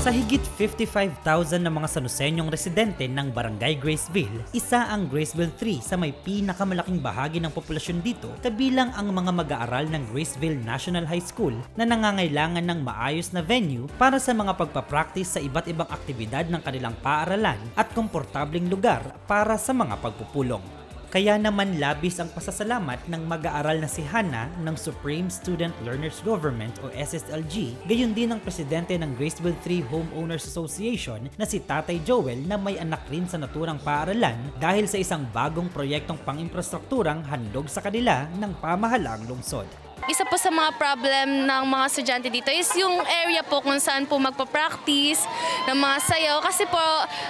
Sa higit 55,000 na mga sanusenyong residente ng Barangay Graceville, isa ang Graceville 3 sa may pinakamalaking bahagi ng populasyon dito, kabilang ang mga mag-aaral ng Graceville National High School na nangangailangan ng maayos na venue para sa mga pagpapractice sa iba't ibang aktibidad ng kanilang paaralan at komportabling lugar para sa mga pagpupulong. Kaya naman labis ang pasasalamat ng mag-aaral na si Hannah ng Supreme Student Learners Government o SSLG, gayon din ang presidente ng Graceville 3 Homeowners Association na si Tatay Joel na may anak rin sa naturang paaralan dahil sa isang bagong proyektong pang-infrastrukturang handog sa kanila ng pamahalaang lungsod. Isa po sa mga problem ng mga estudyante dito is yung area po kung saan po magpa-practice ng mga sayaw. Kasi po,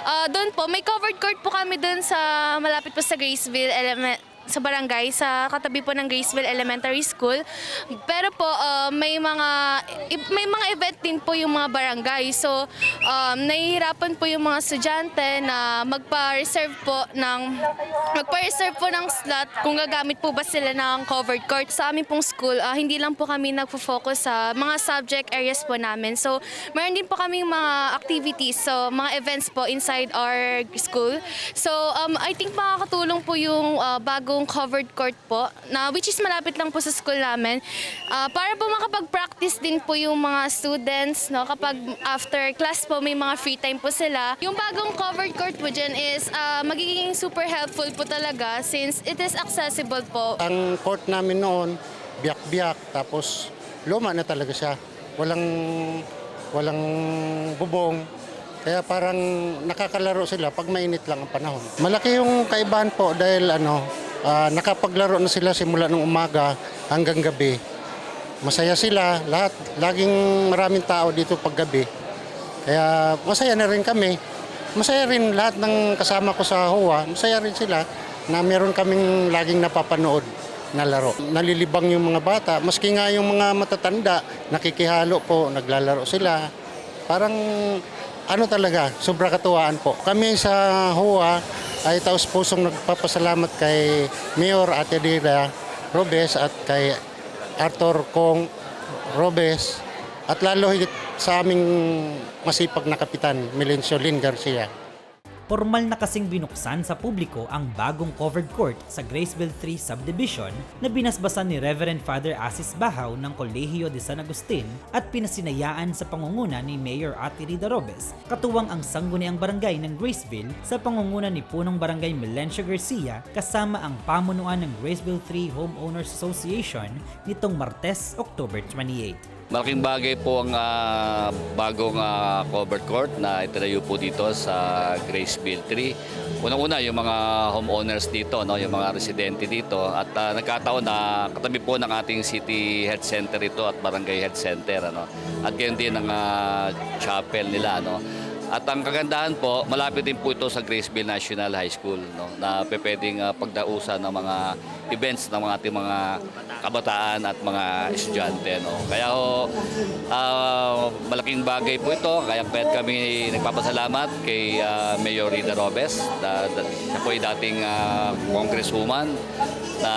ah, doon po, may covered court po kami doon sa malapit po sa Graceville Element sa barangay, sa katabi po ng Graceville Elementary School. Pero po, ah, may mga may mga event din po yung mga barangay. So, um, nahihirapan po yung mga estudyante na magpa-reserve po ng magpa-reserve po ng slot kung gagamit po ba sila ng covered court. Sa amin pong school, ah, hindi lang po kami nagfo-focus sa mga subject areas po namin. So, meron din po kaming mga activities, so mga events po inside our school. So, um, I think makakatulong po yung ah, bagong covered court po, na which is malapit lang po sa school namin. Ah, para po makapag-practice din po yung mga students, no, kapag after class po may mga free time po sila. Yung bagong covered court po dyan is ah, magiging super helpful po talaga since it is accessible po. Ang court namin noon, biyak-biyak, tapos luma na talaga siya. Walang, walang bubong. Kaya parang nakakalaro sila pag mainit lang ang panahon. Malaki yung kaibahan po dahil ano, ah, nakapaglaro na sila simula ng umaga hanggang gabi. Masaya sila, lahat. Laging maraming tao dito pag gabi. Kaya masaya na rin kami. Masaya rin lahat ng kasama ko sa HOA. Masaya rin sila na meron kaming laging napapanood na laro. Nalilibang yung mga bata. Maski nga yung mga matatanda, nakikihalo po, naglalaro sila. Parang ano talaga, sobra katuwaan po. Kami sa HOA ay taos pusong nagpapasalamat kay Mayor Ate Dira Robes at kay Arthur Kong Robes at lalo higit sa aming masipag na kapitan, Melencio Lin Garcia. Formal na kasing binuksan sa publiko ang bagong covered court sa Graceville 3 Subdivision na binasbasan ni Reverend Father Asis Bahaw ng Kolehiyo de San Agustin at pinasinayaan sa pangunguna ni Mayor Ate Rida Robes, katuwang ang sangguniang barangay ng Graceville sa pangunguna ni punong barangay Melencio Garcia kasama ang pamunuan ng Graceville 3 Homeowners Association nitong Martes, October 28. Malaking bagay po ang ah, bagong ah, covered court na itinayo po dito sa Graceville 3. Unang-una yung mga homeowners dito, no, yung mga residente dito at ah, nagkataon na katabi po ng ating city health center ito at barangay health center ano. At gayon din ang ah, chapel nila no. At ang kagandahan po, malapit din po ito sa Graceville National High School no, na pwedeng ah, pagdausan ng mga events ng mga ating mga kabataan at mga estudyante. No. Kaya ho, ah, malaking bagay po ito. Kaya kahit kami nagpapasalamat kay ah, Mayor Rita Robes. Da, da, siya po dating ah, congresswoman na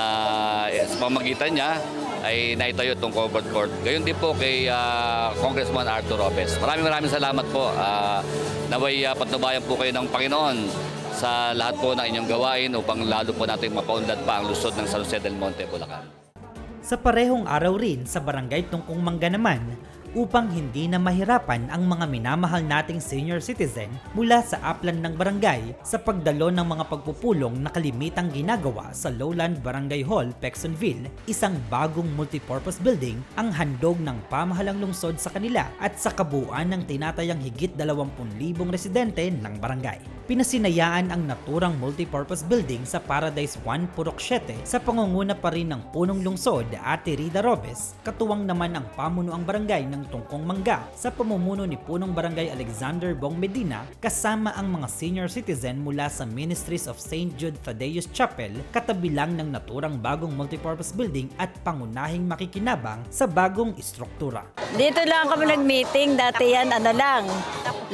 eh, sa pamagitan niya ay naitayo itong covered court. Gayon din po kay ah, Congressman Arthur Robes. Maraming maraming salamat po. Uh, naway uh, patnubayan po kayo ng Panginoon sa lahat po ng inyong gawain upang lalo po natin mapaunlad pa ang lusod ng San Jose del Monte, Bulacan. Sa parehong araw rin sa barangay Tungkong Mangga naman, upang hindi na mahirapan ang mga minamahal nating senior citizen mula sa upland ng barangay sa pagdalo ng mga pagpupulong na kalimitang ginagawa sa Lowland Barangay Hall, Pexonville, isang bagong multipurpose building ang handog ng pamahalang lungsod sa kanila at sa kabuuan ng tinatayang higit 20,000 residente ng barangay. Pinasinayaan ang naturang multipurpose building sa Paradise 1 Purok 7 sa pangunguna pa rin ng punong lungsod Ate Rida Robes, katuwang naman ang pamunuang barangay ng Tungkong Mangga sa pamumuno ni punong barangay Alexander Bong Medina kasama ang mga senior citizen mula sa Ministries of St. Jude Thaddeus Chapel katabi lang ng naturang bagong multipurpose building at pangunahing makikinabang sa bagong istruktura. Dito lang kami nag-meeting. Dati yan, ano lang,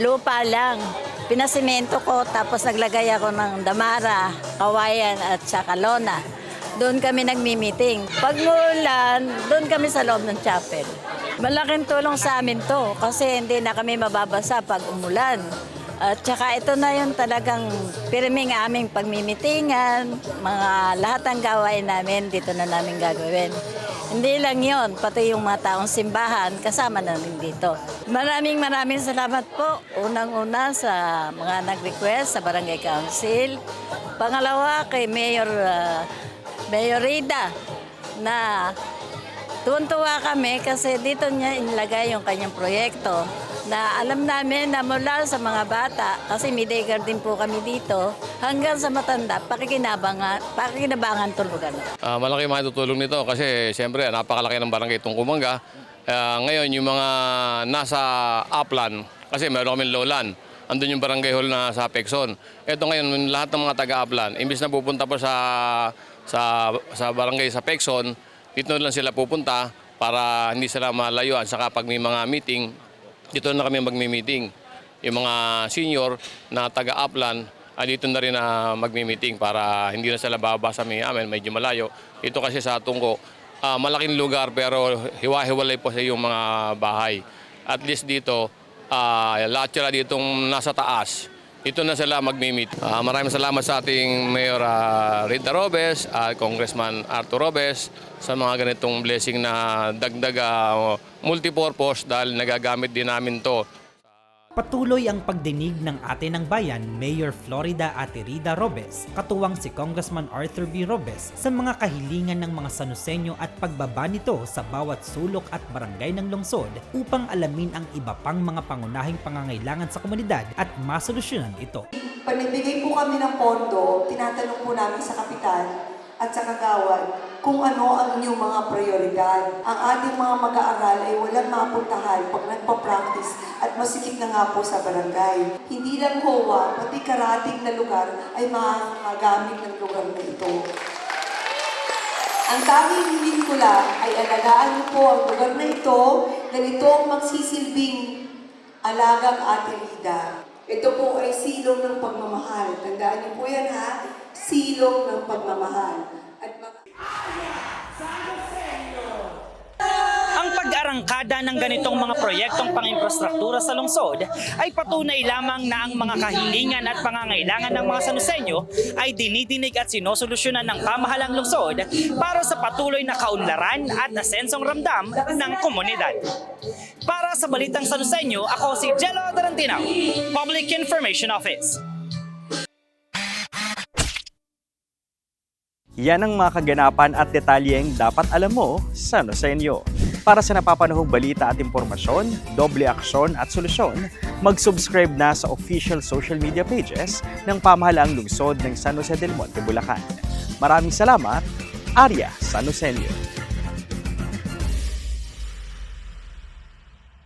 lupa lang. Pinasimento ko, tapos naglagay ako ng damara, kawayan at saka lona. doon kami nagmi-meeting. Pag muulan, doon kami sa loob ng chapel. Malaking tulong sa amin to kasi hindi na kami mababasa pag umulan. At saka ito na yung talagang pirming aming pagmimitingan, mga lahat ng gawain namin dito na namin gagawin. Hindi lang yon, pati yung mga taong simbahan, kasama na rin dito. Maraming maraming salamat po. Unang-una sa mga nag-request sa Barangay Council. Pangalawa kay Mayor, ah, Mayor Rida na Tuwan-tuwa kami kasi dito niya inilagay yung kanyang proyekto na alam namin na mula sa mga bata, kasi may daycare din po kami dito, hanggang sa matanda, pakikinabangan, pakikinabangan tulugan. Ah, malaki matutulong nito kasi siyempre napakalaki ng barangay itong Kumanga. Ah, ngayon yung mga nasa upland, kasi meron kami lowland, andun yung barangay hall na sa Pexon. Ito ngayon, lahat ng mga taga-upland, imbis na pupunta po sa, sa, sa barangay sa Pexon, dito lang sila pupunta para hindi sila malayuan. Saka pag may mga meeting, dito na kami magmi-meeting. Yung mga senior na taga-upland, ah, dito na rin na magmi-meeting para hindi na sila bababa sa may amin, medyo malayo. Ito kasi sa Tungko, ah, malaking lugar pero hiwa-hiwalay po sa yung mga bahay. At least dito, ah, lahat sila ditong nasa taas, dito na sila magmi-meet. Ah, maraming salamat sa ating Mayor ah, Rita Robes at Congressman Arthur Robes sa mga ganitong blessing na dagdag ah, multipurpose dahil nagagamit din namin to Patuloy ang pagdinig ng ate ng bayan, Mayor Florida Ate Rida Robes, katuwang si Congressman Arthur B. Robes sa mga kahilingan ng mga Sanusenyo at pagbaba nito sa bawat sulok at barangay ng lungsod upang alamin ang iba pang mga pangunahing pangangailangan sa komunidad at masolusyonan ito. Panibigay po kami ng pondo, tinatanong po namin sa kapitan at sa kagawad kung ano ang inyong mga prioridad. Ang ating mga mag-aaral ay walang mapuntahan pag nagpa-practice at masikip na nga po sa barangay. Hindi lang HOA, pati karating na lugar ay makakagamit ng lugar na ito. Ang tanging hiling ko lang ay alagaan niyo po ang lugar na ito dahil ito ang magsisilbing alagang Ate Rida. Ito po ay silong ng pagmamahal. Tandaan niyo po yan ha, silong ng pagmamahal. At mga... Ang pag-arangkada ng ganitong mga proyektong pang-infrastruktura sa lungsod ay patunay lamang na ang mga kahilingan at pangangailangan ng mga Sanusenyo ay dinidinig at sinosolusyonan ng pamahalang lungsod para sa patuloy na kaunlaran at asensong ramdam ng komunidad. Para sa Balitang Sanusenyo, ako si Jello Tarantino, Public Information Office. Yan ang mga kaganapan at detalyeng dapat alam mo sa Nosenyo. Para sa napapanahong balita at impormasyon, doble aksyon at solusyon, mag-subscribe na sa official social media pages ng pamahalaang lungsod ng San Jose del Monte, Bulacan. Maraming salamat, Arya San Josenyo.